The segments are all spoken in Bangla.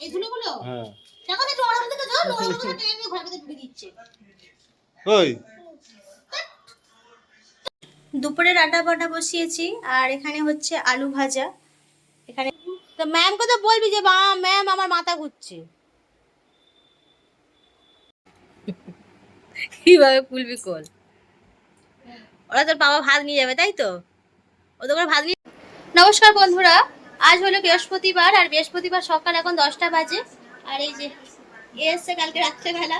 এই ধুলোগুলো হ্যাঁ। দেখো একটু ওরা থেকে যাও নোংরাগুলো টেনে ঘরের ভেতরে ঢুকে দিচ্ছে। ওই। দুপুরে রান্না বান্না বসিয়েছি আর এখানে হচ্ছে আলু ভাজা। এখানে তো ম্যামকে তো বলবি যে মা ম্যাম আমার মাথা ঘুরছে। কীভাবে খুলবি কল? ওরা তোর বাবা ভাত নিয়ে যাবে তাই তো? ওদের করে ভাত নিয়ে নমস্কার বন্ধুরা আজ হলো বৃহস্পতিবার, আর বৃহস্পতিবার সকাল এখন দশটা বাজে। আর এই যে, এ এসছে কালকে রাত্রেবেলা।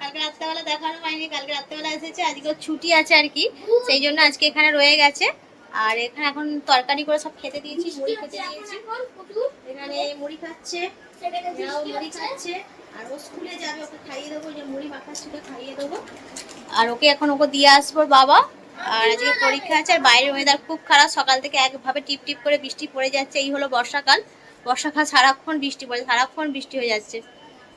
কালকে রাত্রেবেলা দেখানো হয়নি, কালকে রাত্রেবেলা এসেছে, আজকে ছুটি আছে আর কি। সেই জন্য আজকে এখানে রয়ে গেছে। আর এখানে এখন তরকারি করে সব খেতে দিয়েছি, মুড়ি খেতে দিয়েছি। এখানে মুড়ি খাচ্ছে মুড়ি খাচ্ছে। আর ও স্কুলে যাবে, ওকে খাইয়ে দেবো যে মুড়ি মাখাচ্ছি ওকে খাইয়ে দেবো। আর ওকে এখন ওকে দিয়ে আসব বাবা। আর আজকে পরীক্ষা আছে, আর বাইরের ওয়েদার খুব খারাপ। সকাল থেকে একভাবে টিপ টিপ করে বৃষ্টি পড়ে যাচ্ছে। এই হলো বর্ষাকাল। বর্ষাকাল সারাক্ষণ বৃষ্টি পড়ে সারাক্ষণ বৃষ্টি হয়ে যাচ্ছে।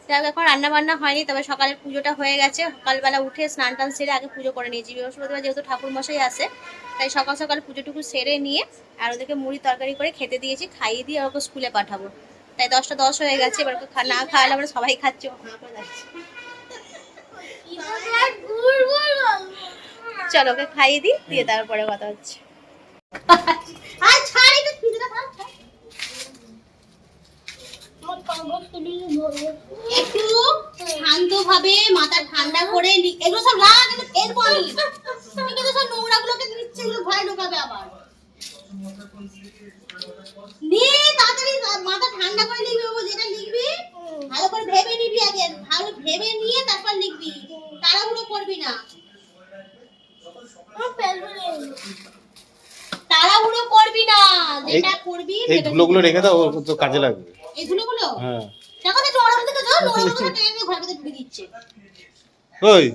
যাক, এখন রান্না বান্না হয়নি, তবে সকালের পুজোটা হয়ে গেছে। সকালবেলা উঠে স্নান টান সেরে আগে পুজো করে নিয়েছি। বৃহস্পতিবার যেহেতু ঠাকুর মশাই আসে তাই সকাল সকাল পুজোটুকু সেরে নিয়ে আর ওদেরকে মুড়ি তরকারি করে খেতে দিয়েছি, খাইয়ে দিয়ে ওকে স্কুলে পাঠাবো। তাই দশটা দশ হয়ে গেছে, এবার না খাওয়ালে আমরা সবাই খাচ্ছে। চলো ওকে খাইয়ে দিই দিয়ে তারপরে কথা হচ্ছে। একটু ফ্রিজটা থাক ছাড়। একটু শান্ত ভাবে মাথা ঠান্ডা করে এগুলো সব রাখ এগুলো ফেলব আমি তুমি কিন্তু সব নোংরা গুলোকে নিচ্ছে এগুলো ভয় ঢোকাবে আবার। নে তাড়াতাড়ি মাথা ঠান্ডা করে লিখবি বাবু যেটা লিখবি ভালো করে ভেবে নিবি আগে। ভালো ভেবে নিয়ে তারপর লিখবি। তাড়াহুড়ো করবি না। তাড়াহুড়ো করবি না যেটা করবি এই ধুলোগুলো রেখে দাও তো কাজে লাগবে। এই ধুলোগুলো? হ্যাঁ। দেখো তো একটু ওরা থেকে যাও নোংরাগুলো টেনে ঘরের ভেতরে ঢুকে দিচ্ছে। ওই।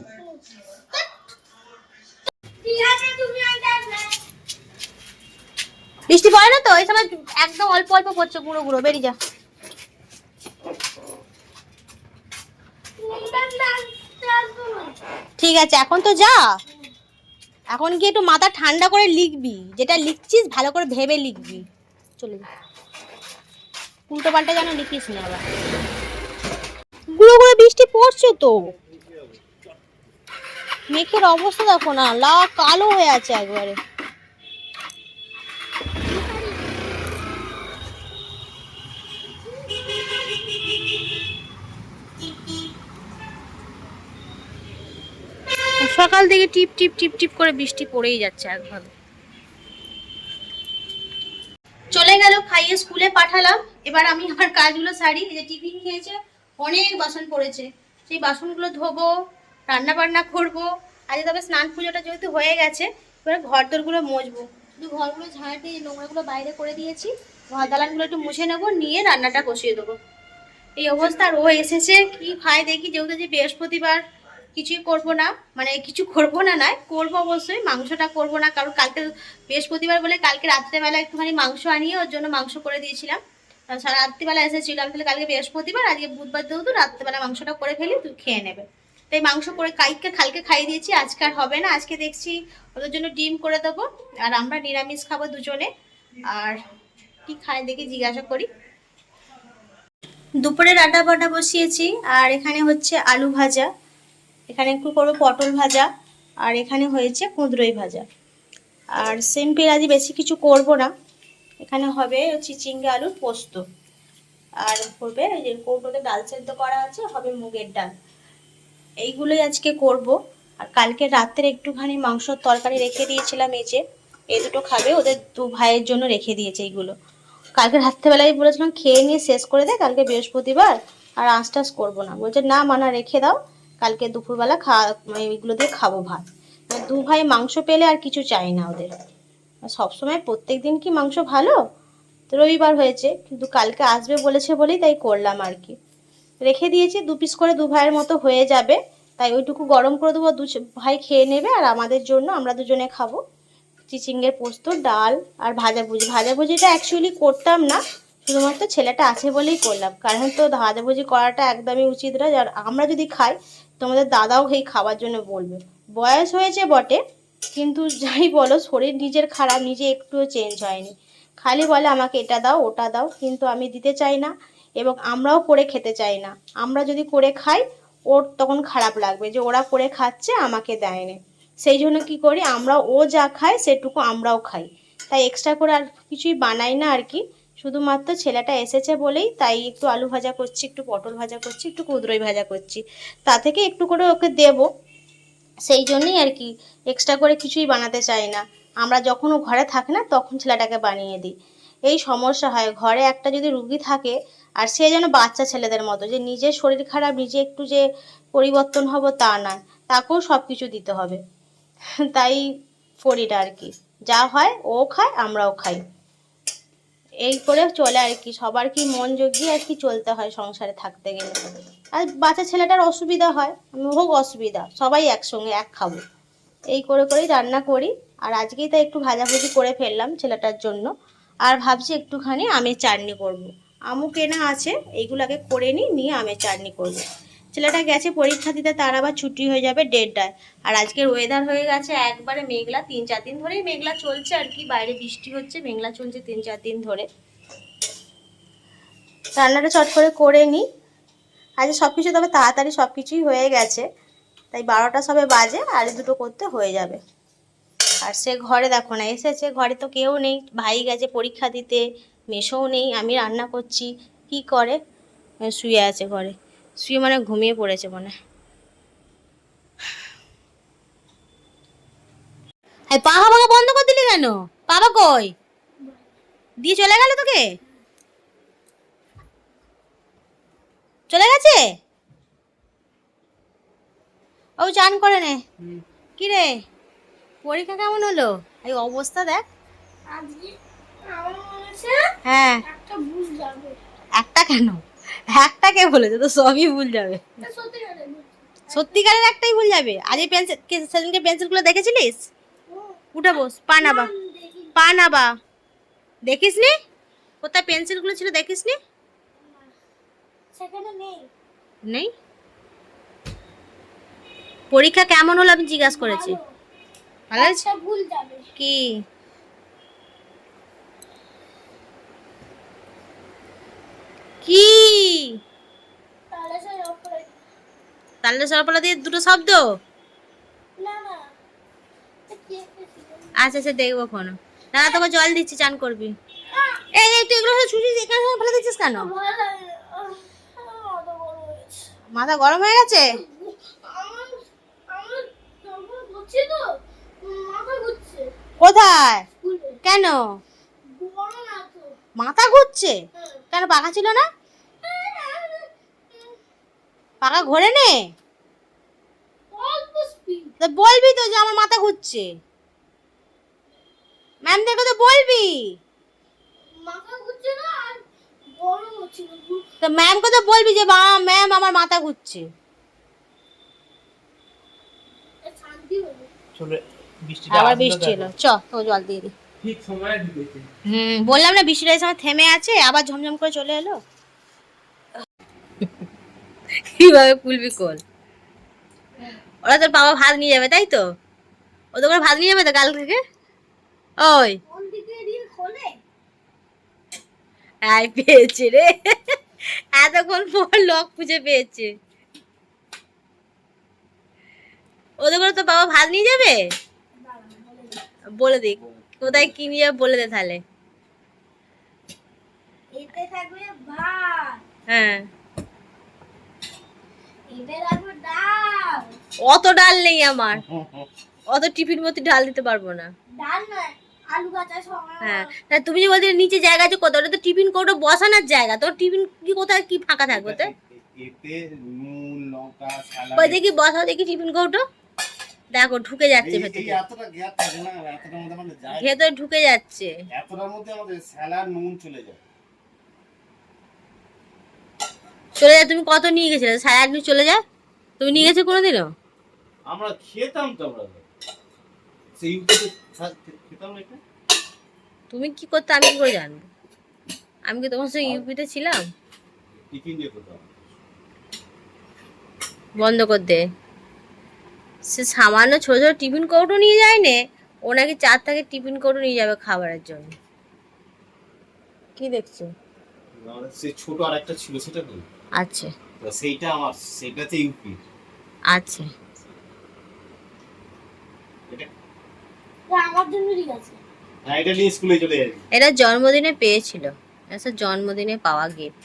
বৃষ্টি পড়ে না তো? এই সময় একদম অল্প অল্প পড়ছে গুঁড়ো গুঁড়ো বেরিয়ে যা। ঠিক আছে এখন তো যা। এখন কি একটু মাথা ঠান্ডা করে লিখবি। যেটা লিখছিস, ভালো করে ভেবে লিখবি। চলে যা। উল্টো পাল্টা যেন লিখিস না আবার। গুঁড়ো গুঁড়ো বৃষ্টি পড়ছে তো। মেঘের অবস্থা দেখো না লা কালো হয়ে আছে একবারে। সকাল থেকে টিপ টিপ টিপ টিপ করে বৃষ্টি পড়েই যাচ্ছে একভাবে চলে গেল খাইয়ে স্কুলে পাঠালাম। এবার আমি আমার কাজগুলো সারি। যে টিফিন খেয়েছে, অনেক বাসন পড়েছে। সেই বাসনগুলো ধোবো রান্না বান্না করব। আজ তবে স্নান পুজোটা যেহেতু হয়ে গেছে, এবার ঘর দোরগুলো মজবো। শুধু ঘরগুলো ঝাড় দিয়ে নোংরাগুলো বাইরে করে দিয়েছি। ঘর দালানগুলো একটু মুছে নেব, নিয়ে রান্নাটা কষিয়ে দেবো। এই অবস্থা আর ও এসেছে, কি খায় দেখি, যেহেতু যে বৃহস্পতিবার। কিছুই করব না মানে কিছু করব না নয়, করব অবশ্যই, মাংসটা করব না, কারণ কালকে বৃহস্পতিবার বলে কালকে রাত্রেবেলা একটুখানি মাংস আনিয়ে ওর জন্য মাংস করে দিয়েছিলাম। সারা রাত্রিবেলা এসেছিল, আমি তাহলে কালকে বৃহস্পতিবার, আজকে বুধবার যেহেতু রাত্রেবেলা মাংসটা করে ফেলি, তুই খেয়ে নেবে। তাই মাংস করে কাইকে কালকে খাইয়ে দিয়েছি, আজকে আর হবে না, আজকে দেখছি ওদের জন্য ডিম করে দেবো, আর আমরা নিরামিষ খাব দুজনে, আর কি খায় দেখি জিজ্ঞাসা করি। দুপুরে রান্না বান্না বসিয়েছি, আর এখানে হচ্ছে আলু ভাজা। এখানে একটু করব পটল ভাজা, আর এখানে হয়েছে কুঁদরোই ভাজা। আর সিম্পল আজ বেশি কিছু করব না। এখানে হবে চিচিঙ্গা আলুর পোস্ত। আর করবে যে কৌটোতে ডাল সেদ্ধ করা আছে, হবে মুগের ডাল। এইগুলোই আজকে করব। আর কালকে রাত্রে একটুখানি মাংসর তরকারি রেখে দিয়েছিলাম, এই যে এই দুটো খাবে, ওদের দু ভাইয়ের জন্য রেখে দিয়েছে এইগুলো। কালকে রাত্রেবেলায় বলেছিলাম খেয়ে নিয়ে শেষ করে দে, কালকে বৃহস্পতিবার, আর আঁশ টাস করব না। বলছে, না মানা, রেখে দাও। কালকে দুপুরবেলা খাওয়া এইগুলো দিয়ে খাব ভাত। দু ভাই মাংস পেলে আর কিছু চাই না ওদের। সবসময় প্রত্যেক দিন কি মাংস ভালো? তো রবিবার হয়েছে, কিন্তু কালকে আসবে বলেছে বলেই তাই করলাম আর কি। রেখে দিয়েছি, দু পিস করে দু ভাইয়ের মতো হয়ে যাবে। তাই ওইটুকু গরম করে দেবো, দু ভাই খেয়ে নেবে আর আমাদের জন্য আমরা দুজনে খাব। চিচিঙ্গের পোস্ত, ডাল আর ভাজাভুজি। ভাজাভুজিটা অ্যাকচুয়ালি করতাম না শুধুমাত্র ছেলেটা আছে বলেই করলাম। কারণ তো ভাজাভুজি করাটা একদমই উচিত না আর আমরা যদি খাই, তোমাদের দাদাও এই খাওয়ার জন্য বলবে। বয়স হয়েছে বটে, কিন্তু যাই বলো, শরীর নিজের খারাপ, নিজে একটুও চেঞ্জ হয়নি। খালি বলে আমাকে এটা দাও, ওটা দাও, কিন্তু আমি দিতে চাই না এবং আমরাও করে খেতে চাই না। আমরা যদি করে খাই, ওর তখন খারাপ লাগবে যে ওরা করে খাচ্ছে, আমাকে দেয়নি। সেই জন্য কি করি, আমরা ও যা খায়, সেটুকু আমরাও খাই। তাই এক্সট্রা করে আর কিছুই বানাই না আর কি। শুধুমাত্র ছেলেটা এসেছে বলেই তাই একটু আলু ভাজা করছি, একটু পটল ভাজা করছি, একটু কুদরই ভাজা করছি। তা থেকে একটু করে ওকে দেবো। সেই জন্যই আর কি এক্সট্রা করে কিছুই বানাতে চাই না। আমরা যখন ও ঘরে থাকে না তখন ছেলেটাকে বানিয়ে দিই। এই সমস্যা হয়, ঘরে একটা যদি রুগী থাকে আর সে যেন বাচ্চা ছেলেদের মতো, যে নিজের শরীর খারাপ, নিজে একটু যে পরিবর্তন হব তা নয়, তাকেও সব কিছু দিতে হবে। তাই করিটা আর কি। যা হয় ও খায়, আমরাও খাই। এই করে চলে আর কি, সবার কি মন জগিয়ে আর কি চলতে হয় সংসারে থাকতে গেলে আর বাচ্চা ছেলেটার অসুবিধা হয়, হোক অসুবিধা, সবাই একসঙ্গে এক খাব এই করে করেই রান্না করি, আর আজকেই তাই একটু ভাজাভুজি করে ফেললাম ছেলেটার জন্য আর ভাবছি একটুখানি আমের চাটনি করব। আমও কেনা আছে, এইগুলোকে করে নিই, নিয়ে আমের চাটনি করব। ছেলেটা গেছে পরীক্ষা দিতে, তার আবার ছুটি হয়ে যাবে দেড়টায়। আর আজকের ওয়েদার হয়ে গেছে একবারে মেঘলা, তিন চার দিন ধরেই মেঘলা চলছে আর কি, বাইরে বৃষ্টি হচ্ছে, মেঘলা চলছে তিন চার দিন ধরে। রান্নাটা চট করে করে নিই আজ সব কিছু, তবে তাড়াতাড়ি সব কিছুই হয়ে গেছে। তাই বারোটা সবে বাজে আর দুটো করতে হয়ে যাবে। আর সে ঘরে দেখো না, এসেছে, ঘরে তো কেউ নেই, ভাই গেছে পরীক্ষা দিতে মেশোও নেই, আমি রান্না করছি, কি করে? শুয়ে আছে ঘরে। শুয়ে মানে ঘুমিয়ে পড়েছে মনে হয়। পাখা পাখা বন্ধ করে দিলি কেন? বাবা কই? দিয়ে চলে গেল তোকে? চলে গেছে? ও চান করে নে। কি রে? পরীক্ষা কেমন হলো? এই অবস্থা দেখ। হ্যাঁ। একটা ভুল যাবে। একটা কেন? একটা কে বলেছে তো সবই ভুল যাবে। সত্যি করে সত্যিকারের একটাই ভুল যাবে। আজ এই পেন্সিল সেদিনকে পেন্সিলগুলো দেখেছিলিস? উঠে বস পা নাবা। পা নাবা। দেখিস নি কোথায় পেন্সিলগুলো ছিল দেখিস নি সেখানে নেই। নেই? পরীক্ষা কেমন হলো আমি জিজ্ঞাসা করেছি। ভালো। একটা ভুল যাবে। কি? কি? ওপরে সরপলা দিয়ে দুটো শব্দ? আচ্ছা আচ্ছা দেখব ফোন না তোকে জল দিচ্ছি চান করবি। এই তুই এগুলো সব ছুটিস এখানে ফেলে দিচ্ছিস কেন? মাথা গরম হয়ে গেছে। কোথায়? কেন? মাথা ঘুরছে। কেন পাখা ছিল না? পাখা ঘোরে নে। তো বলবি তো যে আমার মাথা ঘুরছে। ম্যামদেরকে তো বলবি। তো ম্যামকে তো বলবি যে মা ম্যাম আমার মাথা ঘুরছে। এ শান্তি হলো চলে বৃষ্টিটা আবার বৃষ্টি। এলো। চ তো জল দিয়ে দি ঠিক সময়ে ঢুকেছে হুম, বললাম না বৃষ্টিটা সময় থেমে আছে, আবার ঝমঝম করে চলে এলো? কীভাবে খুলবি কল ওরা তোর বাবা ভাত নিয়ে যাবে, তাই তো? ওদের করে ভাত নিয়ে যাবে তো কাল থেকে? ওই। আয়, পেয়েছে রে। এতক্ষণ পর লক খুঁজে পেয়েছে। ওদের করে তো বাবা ভাত নিয়ে যাবে? বলে দিক কোথায় কি নিয়ে বলে দে তাহলে? এতে থাকবে ভাত। হ্যাঁ। ডাল। অত ডাল নেই আমার। অত টিফিন মতো ডাল দিতে পারব না। ডাল নয় আলু ভাজা হ্যাঁ। তা তুমি যে বলছিলে নিচে জায়গা আছে কত ওটা তো টিফিন কৌটো বসানোর জায়গা। তোর টিফিন কি কোথায়? কি ফাঁকা থাকবে তো এতে নুন লঙ্কা সালাদ। ওই দেখি বসাও দেখি টিফিন কৌটো দেখো ঢুকে যাচ্ছে ভেতরে এতটা গ্যাপ থাকে না এতটার মধ্যে আমাদের যায় ভেতরে ঢুকে যাচ্ছে। এতটার মধ্যে আমাদের স্যালাড নুন চলে যায়। চলে যায় তুমি কত নিয়ে গেছিলে? সাড়ে আট চলে যায়? তুমি নিয়ে গেছো কোনোদিনও? আমরা খেতাম তো আমরা। সেই ইউটিউবে খেতাম না এটা? তুমি কি করতে আমি কি করে জানব? আমি কি তোমার সঙ্গে ইউপিতে ছিলাম? টিফিন দিয়ে খেতাম। বন্ধ কর দে। সে সামান্য ছোট ছোট টিফিন কৌটো নিয়ে যায় নে ও নাকি চার থেকে টিফিন কৌটো নিয়ে যাবে খাবারের জন্য। কি দেখছ? আমাদের সেই ছোট আর একটা ছিল সেটা কই আচ্ছা। তো সেইটা আমার সেইটাতে ইউপি। আচ্ছা। এটা আমার জন্য ঠিক আছে। হ্যাঁ এটা নিয়ে স্কুলে চলে যাবি। এটা জন্মদিনে পেয়েছিল। এটা জন্মদিনে পাওয়া গিফট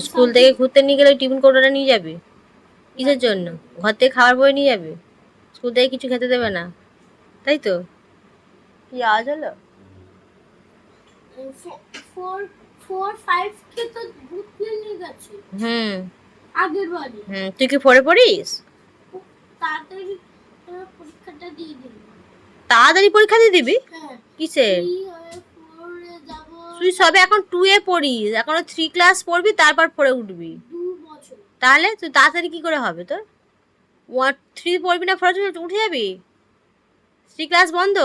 স্কুল থেকে ঘুরতে নিয়ে গেলো টিফিন কৌটোটা নিয়ে যাবি? কিসের জন্য? ঘর থেকে খাবার বই নিয়ে যাবি? স্কুল থেকে কিছু খেতে দেবে না। তাই তো? কি আওয়াজ হলো? হুম। হুম তুই কি পড়ে পড়িস? তাড়াতাড়ি পরীক্ষা দিয়ে দিবি? হ্যাঁ। কিসের? হয়ে তুই সবে এখন টু এ পড়িস এখনও থ্রি ক্লাস পড়বি তারপর পড়ে উঠবি। তাহলে তুই তাড়াতাড়ি কি করে হবে তোর? ওয়ান থ্রি পড়বি না ফোর উঠে যাবি? থ্রি ক্লাস বন্ধ?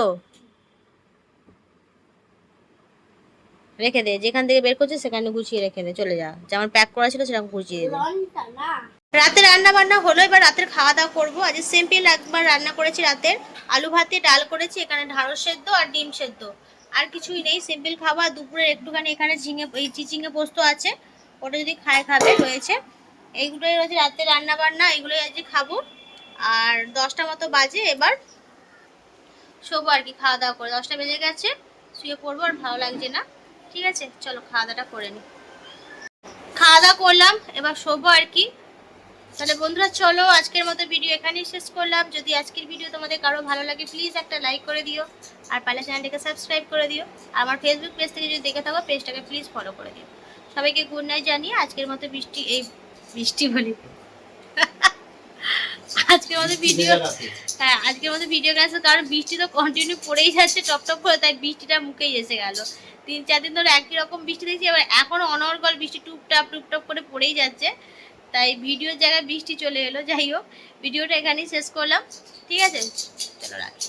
রেখে দে যেখান থেকে বের করছিস সেখানে গুছিয়ে রেখে দে চলে যা। যেমন প্যাক করা ছিল সেরকম গুছিয়ে দে। লনটা রাতে রান্না বান্না হলো এবার রাতের খাওয়া দাওয়া করব। আজ সিম্পল একবার রান্না করেছি রাতের। আলু ভাতে ডাল করেছি এখানে ঢাঁড়স সেদ্ধ আর ডিম সেদ্ধ। আর কিছুই নেই সিম্পল খাবার দুপুরে একটুখানি এখানে ঝিঙে, এই চিচিঙে পোস্ত আছে, ওটা যদি খায় খাবে রয়েছে এইগুলোই রয়েছে রাতে রান্না বান্না এগুলোই আজকে খাব। আর দশটা মতো বাজে, এবার শোবো আর কি, খাওয়া দাওয়া করে। দশটা বেজে গেছে, শুয়ে পড়ব আর ভালো লাগছে না। ঠিক আছে, চলো খাওয়া দাওয়াটা করে নিই খাওয়া দাওয়া করলাম, এবার শোবো আর কি। তাহলে বন্ধুরা চলো আজকের মতো ভিডিও এখানেই শেষ করলাম। যদি আজকের ভিডিও তোমাদের কারও ভালো লাগে প্লিজ একটা লাইক করে দিও। আর পারলে চ্যানেলটাকে সাবস্ক্রাইব করে দিও। আর আমার ফেসবুক পেজ থেকে যদি দেখে থাকো পেজটাকে প্লিজ ফলো করে দিও। সবাইকে গুড নাইট জানিয়ে আজকের মতো বৃষ্টি এই বৃষ্টি বলি। আজকের মতো ভিডিও হ্যাঁ আজকের মতো ভিডিও গেছে কারণ বৃষ্টি তো কন্টিনিউ পড়েই যাচ্ছে টপ টপ করে তাই বৃষ্টিটা মুখেই এসে গেল। তিন চার দিন ধরে একই রকম বৃষ্টি দেখছি এবার এখনও অনর্গল বৃষ্টি টুপটাপ টুপটাপ করে পড়েই যাচ্ছে। তাই ভিডিওর জায়গায় বৃষ্টি চলে এলো, যাই হোক, ভিডিওটা এখানেই শেষ করলাম। ঠিক আছে? চলো রাখি।